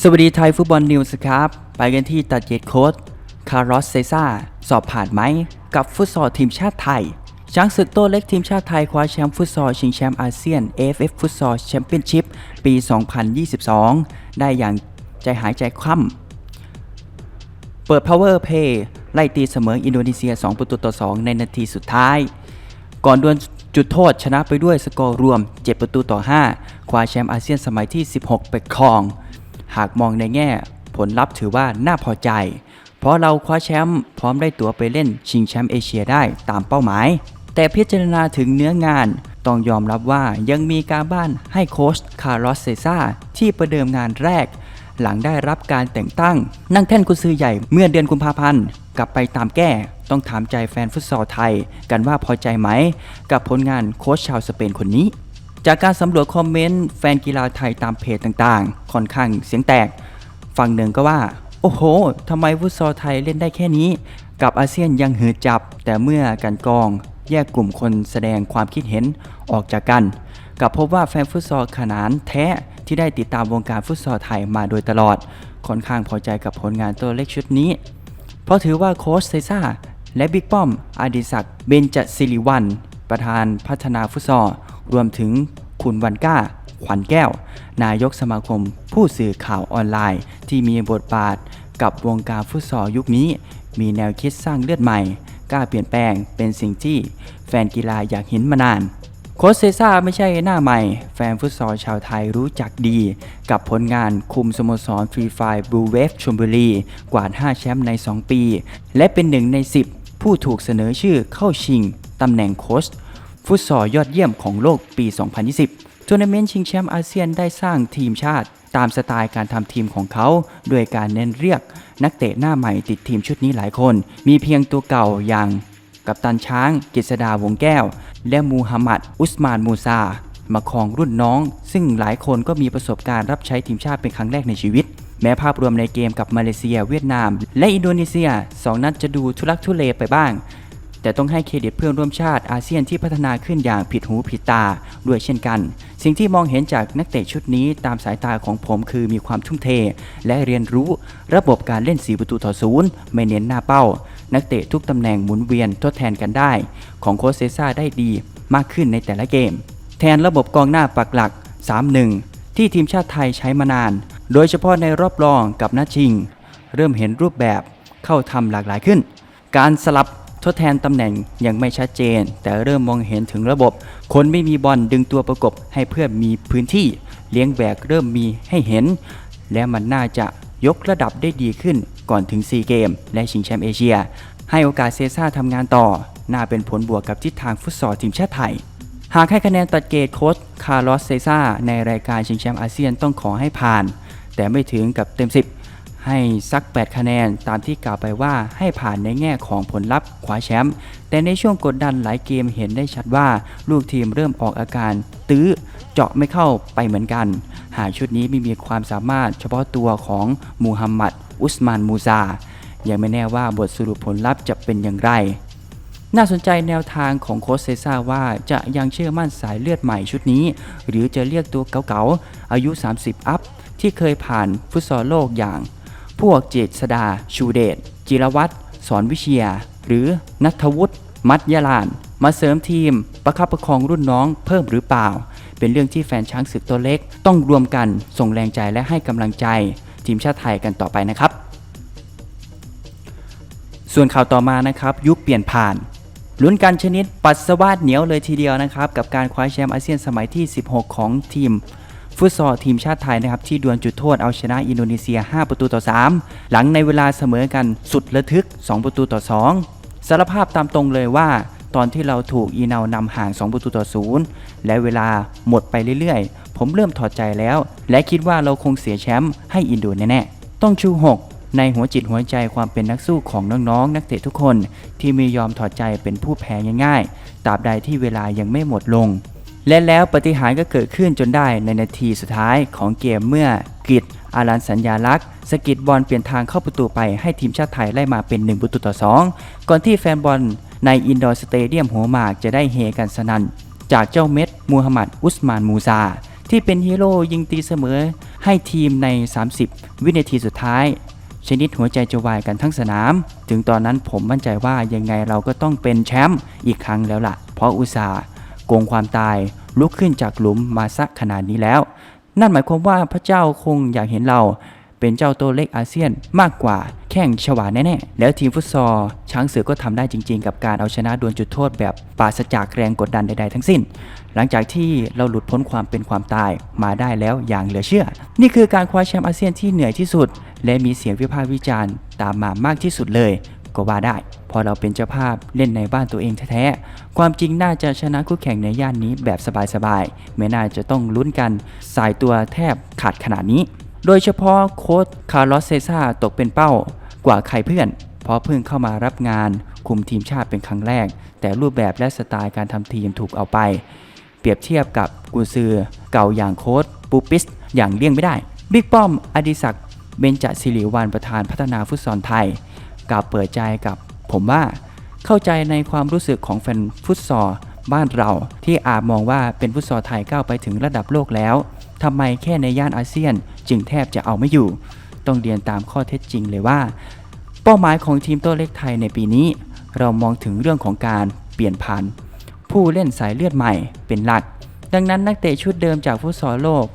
สวัสดีไทยฟุตบอลนิวส์ครับ ไปกันที่ตัดเจ็ดโค้ดคาร์ลอสเซซ่า สอบผ่านไหม กับฟุตซอลทีมชาติไทย ช้างศึกโต้เล็กทีมชาติไทย คว้าแชมป์ฟุตซอลชิงแชมป์อาเซียน AFF ฟุตซอลแชมเปี้ยนชิพปี 2022 ได้อย่างใจหายใจคว่ำเปิด Power Play ไล่ตีเสมออินโดนีเซีย 2 ประตูต่อ 2 ในนาทีสุดท้าย ก่อนดวลจุดโทษชนะไปด้วยสกอร์รวม 7 ประตูต่อ 5 คว้าแชมป์อาเซียนสมัยที่ 16 ไปครอง หากมองในแง่ ผลลัพธ์ถือว่าน่าพอใจ เพราะเราคว้าแชมป์พร้อมได้ตั๋วไปเล่นชิงแชมป์เอเชียได้ตามเป้าหมาย แต่พิจารณาถึงเนื้องานต้องยอมรับว่ายังมีการบ้านให้โค้ชคาร์ลอสเซซ่าที่ประเดิมงานแรก หลังได้รับการแต่งตั้ง นั่งแท่นกุญซือใหญ่เมื่อเดือนกุมภาพันธ์กลับไปตามแก้ต้องถามใจแฟนฟุตซอลไทย กันว่าพอใจไหม กับผลงานโค้ชชาวสเปนคนนี้ จากการสำรวจคอมเมนต์แฟนกีฬาไทยตามเพจต่างๆ ค่อนข้างเสียงแตก ฝั่งหนึ่งก็ว่า โอ้โหทำไมฟุตซอลไทยเล่นได้แค่นี้ กับอาเซียนยังหืดจับ แต่เมื่อกันกรอง แยกกลุ่มคนแสดงความคิดเห็นออกจากกัน กับพบว่าแฟนฟุตซอลขนานแท้ที่ได้ติดตามวงการฟุตซอลไทยมาโดยตลอด ค่อนข้างพอใจกับผลงานตัวเล็กชุดนี้ เพราะถือว่าโค้ชเซซ่าและบิ๊กป้อมอดิศักดิ์เบญจศิริวัลย์ประธานพัฒนาฟุตซอล รวมถึงคุณวันก้า ขวัญแก้ว นายกสมาคม ผู้สื่อข่าวออนไลน์ ที่มีบทบาทกับวงการฟุตซอลยุคนี้ มีแนวคิดสร้างเลือดใหม่ กล้าเปลี่ยนแปลงเป็นสิ่งที่แฟนกีฬาอยากเห็นมานานโค้ชเซซ่าไม่ใช่หน้าใหม่ แฟนฟุตซอลชาวไทยรู้จักดี กับผลงานคุมสโมสรฟรีไฟบลูเวฟชลบุรี กวาด5แชมป์ใน 2 ปี และเป็นหนึ่งใน 10 ผู้ถูกเสนอชื่อเข้าชิงตำแหน่งโค้ช ฟุตซอลยอดเยี่ยมของโลกปี 2020ทัวร์นาเมนต์ชิงแชมป์อาเซียนได้สร้างทีมชาติ ตามสไตล์การทำทีมของเขาด้วยการเน้นเรียก นักเตะหน้าใหม่ติดทีมชุดนี้หลายคน มีเพียงตัวเก่าอย่างกับตันช้างกฤษดาวงแก้ว และมูฮัมหมัด อุสมานมูซา มาครองรุ่นน้อง ซึ่งหลายคนก็มีประสบการณ์รับใช้ทีมชาติเป็นครั้งแรกในชีวิต แม้ภาพรวมในเกมกับมาเลเซีย เวียดนาม และอินโดนีเซีย 2 นัดจะดูทุลักทุเลไปบ้าง แต่ต้องให้เครดิตเพื่อนร่วมชาติอาเซียนที่พัฒนาขึ้นอย่างผิดหูผิดตาด้วยเช่นกัน สิ่งที่มองเห็นจากนักเตะชุดนี้ตามสายตาของผมคือมีความทุ่มเท และเรียนรู้ระบบการเล่นสีประตูต่อศูนย์ไม่เน้นหน้าเป้า นักเตะทุกตำแหน่งหมุนเวียนทดแทนกันได้ ของโคชเซซ่าได้ดีมากขึ้นในแต่ละเกม แทนระบบกองหน้าปักหลัก 3-1 ที่ทีมชาติไทยใช้มานาน โดยเฉพาะในรอบรองกับนัดชิง เริ่มเห็นรูปแบบเข้าทำหลากหลายขึ้น การสลับ ทดแทนตำแหน่งยังไม่ชัดเจน แต่เริ่มมองเห็นถึงระบบ คนไม่มีบอลดึงตัวประกบให้เพื่อนมีพื้นที่ เลี้ยงแบกเริ่มมีให้เห็น และมันน่าจะยกระดับได้ดีขึ้นก่อนถึง4เกม และชิงแชมป์เอเชีย ให้โอกาสเซซ่าทำงานต่อ น่าเป็นผลบวกกับทิศทางฟุตซอลทีมชาติไทย หากให้คะแนนตัดเกรดโค้ชคาร์ลอสเซซ่าในรายการชิงแชมป์อาเซียนต้องขอให้ผ่าน แต่ไม่ถึงกับเต็ม 10 ให้สัก 8 คะแนนตามที่กล่าวไปว่าให้ผ่านในแง่ของผลลัพธ์คว้าแชมป์แต่ในช่วงกดดันหลายเกมเห็นได้ชัดว่าลูกทีมเริ่มออกอาการ ตื้อเจาะไม่เข้าไปเหมือนกัน หากชุดนี้ไม่มีความสามารถเฉพาะตัวของมูฮัมหมัด อุสมานมูซายังไม่แน่ว่าบทสรุปผลลัพธ์จะเป็นอย่างไร น่าสนใจแนวทางของโค้ชเซซ่าว่าจะยังเชื่อมั่นสายเลือดใหม่ชุดนี้ หรือจะเรียกตัวเก่าๆอายุ 30 อัพที่เคยผ่านฟุตซอลโลกอย่าง พวกเจษดาชูเดชจิรวัตรสอนวิเชีย หรือนัทวุฒิมัตยาลาน มาเสริมทีม ประคับประคองรุ่นน้องเพิ่มหรือเปล่า เป็นเรื่องที่แฟนช้างศึกตัวเล็ก ต้องรวมกันส่งแรงใจและให้กำลังใจ ทีมชาติไทยกันต่อไปนะครับ ส่วนข่าวต่อมานะครับยุคเปลี่ยนผ่านลุ้นกันชนิดปัสสาวะเหนียวเลยทีเดียวนะครับ กับการคว้าแชมป์อาเซียนสมัยที่ 16 ของทีม ฟุตซอลทีมชาติไทยนะครับที่ดวลจุดโทษเอาชนะอินโดนีเซีย 5 ประตูต่อ 3 หลังในเวลาเสมอกันสุดระทึก 2 ประตูต่อ 2 สารภาพตามตรงเลยว่า ตอนที่เราถูกอีเนานำห่าง 2 ประตูต่อ 0 และเวลาหมดไปเรื่อยๆ ผมเริ่มถอดใจแล้ว และคิดว่าเราคงเสียแชมป์ให้อินโดแน่ๆต้องชู 6ในหัวจิตหัวใจความเป็นนักสู้ของน้องๆนักเตะทุกคน ที่ไม่ยอมถอดใจเป็นผู้แพ้ง่ายๆ ตราบใดที่เวลายังไม่หมดลง และแล้วปฏิหารก็เกิดขึ้นจนได้ในนาทีสุดท้ายของเกมเมื่อกฤษอารันสัญญาลักษ์สกิดบอลเปลี่ยนทางเข้าประตูไปให้ทีมชาติไทยไล่มาเป็น 1 ประตูต่อ 2 ก่อนที่แฟนบอลในอินดอร์สเตเดียมหัวหมากจะได้เฮกันสนั่นจากเจ้าเม็ดมูฮัมหมัดอุสมานมูซา ที่เป็นฮีโร่ยิงตีเสมอให้ทีมใน 30 วินาทีสุดท้าย ชนิดหัวใจจะวายกันทั้งสนาม ถึงตอนนั้นผมมั่นใจว่ายังไงเราก็ต้องเป็นแชมป์อีกครั้งแล้วล่ะ เพราะอุตสาห์ โกงความตายลุกขึ้นจากหลุมมาสักขนาดนี้แล้ว นั่นหมายความว่าพระเจ้าคงอยากเห็นเราเป็นเจ้าตัวเล็กอาเซียนมากกว่าแข่งฉวาแน่ๆ แล้วทีมฟุตซอลช้างเสือก็ทำได้จริงๆ กับการเอาชนะดวลจุดโทษแบบปราศจากแรงกดดันใดๆทั้งสิ้น หลังจากที่เราหลุดพ้นความเป็นความตายมาได้แล้วอย่างเหลือเชื่อ นี่คือการคว้าแชมป์อาเซียนที่เหนื่อยที่สุด และมีเสียงวิพากษ์วิจารณ์ตามมามากที่สุดเลย ก็ว่าได้ พอเราเป็นเจ้าภาพเล่นในบ้านตัวเองแท้ๆ ความจริงน่าจะชนะคู่แข่งในย่านนี้แบบสบายๆ ไม่น่าจะต้องลุ้นกันสายตัวแทบขาดขนาดนี้ โดยเฉพาะโค้ชคาร์ลอสเซซ่าตกเป็นเป้ากว่าใครเพื่อน เพราะเพิ่งเข้ามารับงานคุมทีมชาติเป็นครั้งแรก แต่รูปแบบและสไตล์การทำทีมถูกเอาไป เปรียบเทียบกับกุนซือเก่าอย่างโค้ชปูปิสอย่างเลี่ยงไม่ได้บิ๊กป้อมอดิศักดิ์เบญจศิริวัลย์ประธานพัฒนาฟุตซอลไทย กล่าวเปิดใจกับผมว่าเข้าใจในความรู้สึกของแฟนฟุตซอลบ้านเรา ที่อาจมองว่าเป็นฟุตซอลไทยก้าวไปถึงระดับโลกแล้วทำไมแค่ในย่านอาเซียน จึงแทบจะเอาไม่อยู่ ต้องเรียนตามข้อเท็จจริงเลยว่า เป้าหมายของทีมโตัวเล็กไทยในปีนี้ เรามองถึงเรื่องของการเปลี่ยนผ่านผู้เล่นสายเลือดใหม่เป็นหลัก ดังนั้นนักเตะชุดเดิมจากฟุตซอลโลก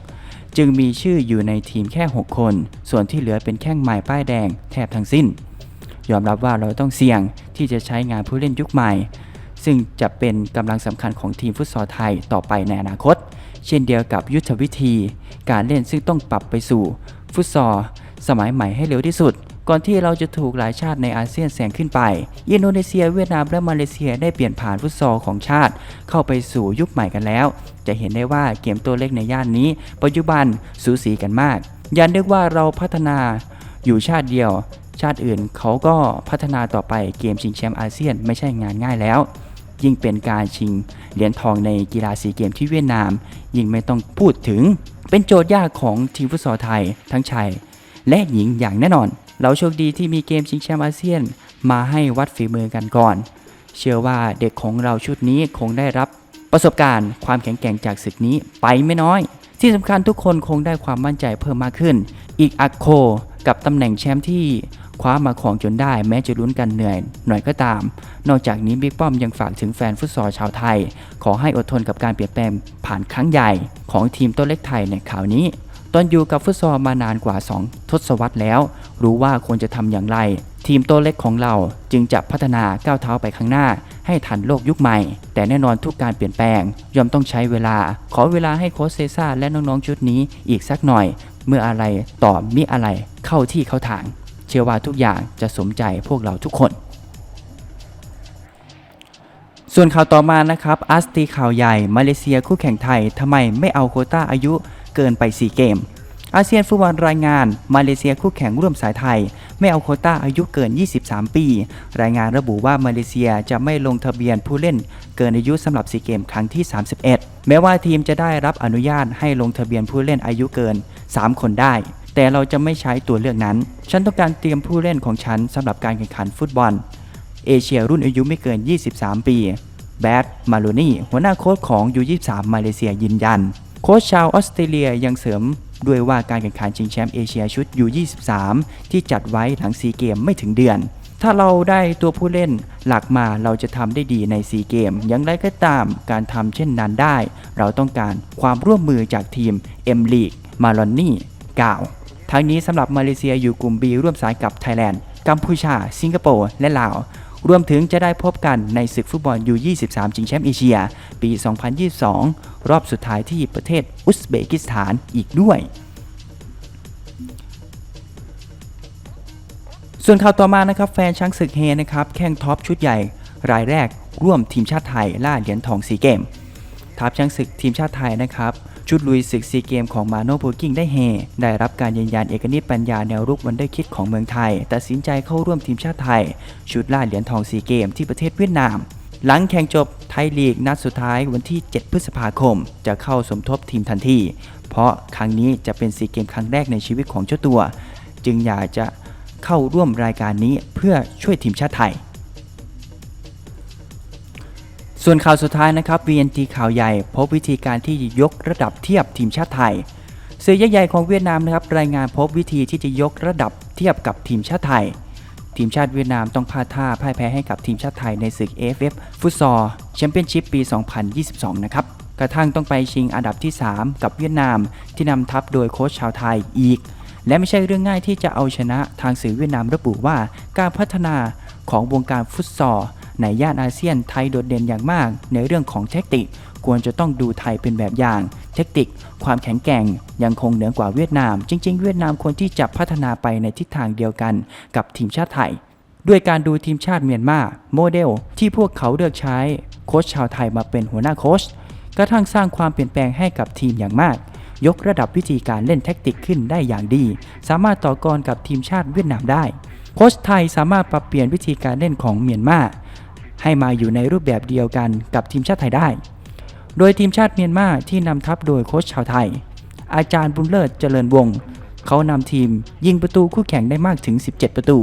จึงมีชื่ออยู่ในทีมแค่ 6 คน ส่วนที่เหลือเป็นแข้งใหม่ป้ายแดงแทบทั้งสิ้น ยอมรับว่าเราต้องเสี่ยงที่จะใช้งานผู้เล่นยุคใหม่ ซึ่งจะเป็นกำลังสำคัญของทีมฟุตซอลไทยต่อไปในอนาคต เช่นเดียวกับยุทธวิธี การเล่นซึ่งต้องปรับไปสู่ ฟุตซอลสมัยใหม่ให้เร็วที่สุด ก่อนที่เราจะถูกหลายชาติในอาเซียนแซงขึ้นไป อินโดนีเซียเวียดนามและมาเลเซียได้เปลี่ยนผ่านฟุตซอลของชาติ เข้าไปสู่ยุคใหม่กันแล้ว จะเห็นได้ว่าเกมตัวเล็กในย่านนี้ ปัจจุบันสูสีกันมากอย่านึกว่าเราพัฒนาอยู่ชาติเดียว ชาติอื่นเขาก็พัฒนาต่อไปเกมชิงแชมป์อาเซียนไม่ใช่งานง่ายแล้ว ยิ่งเป็นการชิงเหรียญทองในกีฬาซีเกมที่เวียดนาม ยิ่งไม่ต้องพูดถึง เป็นโจทย์ยากของทีมฟุตซอลไทย ทั้งชายและหญิงอย่างแน่นอน เราโชคดีที่มีเกมชิงแชมป์อาเซียน มาให้วัดฝีมือกันก่อน เชื่อว่าเด็กของเราชุดนี้คงได้รับประสบการณ์ความแข็งแกร่งจากศึกนี้ไปไม่น้อย ที่สำคัญทุกคนคงได้ความมั่นใจเพิ่มมากขึ้น อีกอักโคกับตำแหน่งแชมป์ที่คว้ามาของจนได้แม้จะลุ้นกันเหนื่อยหน่อยก็ตาม นอกจากนี้บิ๊กป้อมยังฝากถึงแฟนฟุตซอลชาวไทย ขอให้อดทนกับการเปลี่ยนแปลงผ่านครั้งใหญ่ของทีมโตัวเล็กไทยในข่าวนี้ ตอนอยู่กับฟุตซอลมานานกว่า 2 ทศวรรษแล้ว รู้ว่าควรจะทำอย่างไร ทีมโตเล็กของเราจึงจะพัฒนาก้าวเท้าไปข้างหน้า ให้ทันโลกยุคใหม่ แต่แน่นอนทุกการเปลี่ยนแปลงย่อมต้องใช้เวลา ขอเวลาให้โค้ชเซซ่าและน้องๆชุดนี้อีกสักหน่อย เมื่ออะไรต่อมิอะไรเข้าที่เข้าทาง เชื่อว่าทุกอย่างจะสมใจพวกเราทุกคนส่วนข่าวต่อมานะครับอัสตีข่าวใหญ่ มาเลเซียคู่แข่งไทยทำไมไม่เอาโคต้าอายุเกินไป 4 เกม อาเซียนฟุตบอลรายงาน มาเลเซียคู่แข่งร่วมสายไทย ไม่เอาโคต้าอายุเกิน 23 ปี รายงานระบุว่ามาเลเซียจะไม่ลงทะเบียนผู้เล่นเกินอายุสำหรับซีเกมครั้งที่ 31 แม้ว่าทีมจะได้รับอนุญาตให้ลงทะเบียนผู้เล่นอายุเกิน 3 คนได้ แต่เราจะไม่ใช้ตัวเลือกนั้น ฉันต้องการเตรียมผู้เล่นของฉันสำหรับการแข่งขันฟุตบอล เอเชียรุ่นอายุไม่เกิน 23 ปีแบดมาลูนี่หัวหน้าโค้ชของ U23 มาเลเซียยืนยัน โค้ชชาวออสเตรเลียยังเสริม ด้วยว่าการแข่งขันชิงแชมป์เอเชียชุด U23 ที่จัดไว้หลังซีเกมไม่ถึงเดือน ถ้าเราได้ตัวผู้เล่นหลักมาเราจะทำได้ดีในซีเกมอย่างไรก็ตามการทำเช่นนั้นได้ เราต้องการความร่วมมือจากทีม M League มาลอนนี่กล่าวทั้งนี้สำหรับมาเลเซียอยู่กลุ่ม B ร่วมสายกับไทยแลนด์กัมพูชา สิงคโปร์ และลาว รวมถึงจะได้พบกันในศึกฟุตบอล U23 ชิงแชมป์เอเชีย ปี 2022 รอบสุดท้ายที่ประเทศอุซเบกิสถานอีกด้วย ส่วนข่าวต่อมานะครับแฟนช้างศึกเฮนะครับแข้งท็อปชุดใหญ่ รายแรกร่วมทีมชาติไทยล่าเหรียญทองซีเกมทัพช้างศึกทีมชาติไทยนะครับ ชุดลุยศึกซีเกมของมาโนโพกิ้งได้เฮได้รับการยืนยันเอกนิตปัญญาแนวรุกวันเดอร์คิดของเมืองไทย ตัดสินใจเข้าร่วมทีมชาติไทย ชุดล่าเหรียญทองซีเกมที่ประเทศเวียดนาม หลังแข่งจบไทยลีกนัดสุดท้ายวันที่ 7 พฤษภาคม จะเข้าสมทบทีมทันที เพราะครั้งนี้จะเป็นซีเกมครั้งแรกในชีวิตของเจ้าตัว จึงอยากจะเข้าร่วมรายการนี้เพื่อช่วยทีมชาติไทย ส่วนข่าวสุดท้ายนะครับ VNT ข่าวใหญ่พบวิธีการที่จะยกระดับเทียบทีมชาติไทยสื่อใหญ่ของเวียดนามนะครับรายงานพบวิธีที่จะยกระดับเทียบกับทีมชาติไทย ทีมชาติเวียดนามต้องพลาดท่าพ่ายแพ้ให้กับทีมชาติไทยในศึก AFF ฟุตซอลแชมเปี้ยนชิพปี 2022 นะครับกระทั่งต้องไปชิงอันดับที่ 3 กับเวียดนามที่นำทัพโดยโค้ชชาวไทยอีก และไม่ใช่เรื่องง่ายที่จะเอาชนะทางสื่อเวียดนามระบุว่า การพัฒนาของวงการฟุตซอล ในย่านอาเซียนไทยโดดเด่นอย่างมาก ในเรื่องของเทคนิคควรจะต้องดูไทยเป็นแบบอย่าง เทคนิค ความแข็งแกร่ง ยังคงเหนือกว่าเวียดนาม จริง ๆ เวียดนามควรที่จะพัฒนาไปในทิศทางเดียวกันกับทีมชาติไทย ด้วยการดูทีมชาติเมียนมาโมเดล ที่พวกเขาเลือกใช้โค้ชชาวไทยมาเป็นหัวหน้าโค้ชกระทั่งสร้างความเปลี่ยนแปลงให้กับทีมอย่างมาก ยกระดับวิธีการเล่นแท็กติกขึ้นได้อย่างดี สามารถต่อกรกับทีมชาติเวียดนามได้โค้ชไทยสามารถปรับเปลี่ยนวิธีการเล่นของเมียนมา ให้มาอยู่ในรูปแบบเดียวกันกับทีมชาติไทยได้ โดยทีมชาติเมียนมาที่นำทัพโดยโค้ชชาวไทย อาจารย์บุญเลิศเจริญวงศ์เขานำทีมยิงประตูคู่แข่งได้มากถึง 17 ประตู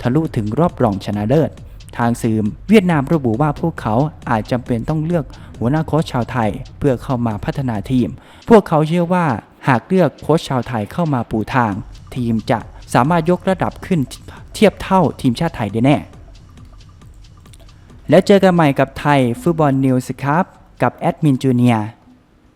ทะลุถึงรอบรองชนะเลิศ ทางสื่อเวียดนามระบุว่าพวกเขาอาจจำเป็นต้องเลือกหัวหน้าโค้ชชาวไทย เพื่อเข้ามาพัฒนาทีม พวกเขาเชื่อว่าหากเลือกโค้ชชาวไทยเข้ามาปูทาง ทีมจะสามารถยกระดับขึ้นเทียบเท่าทีมชาติไทยได้แน่ แล้วเจอกันใหม่กับไทยฟุตบอลนิวส์ครับ กับแอดมินจูเนียร์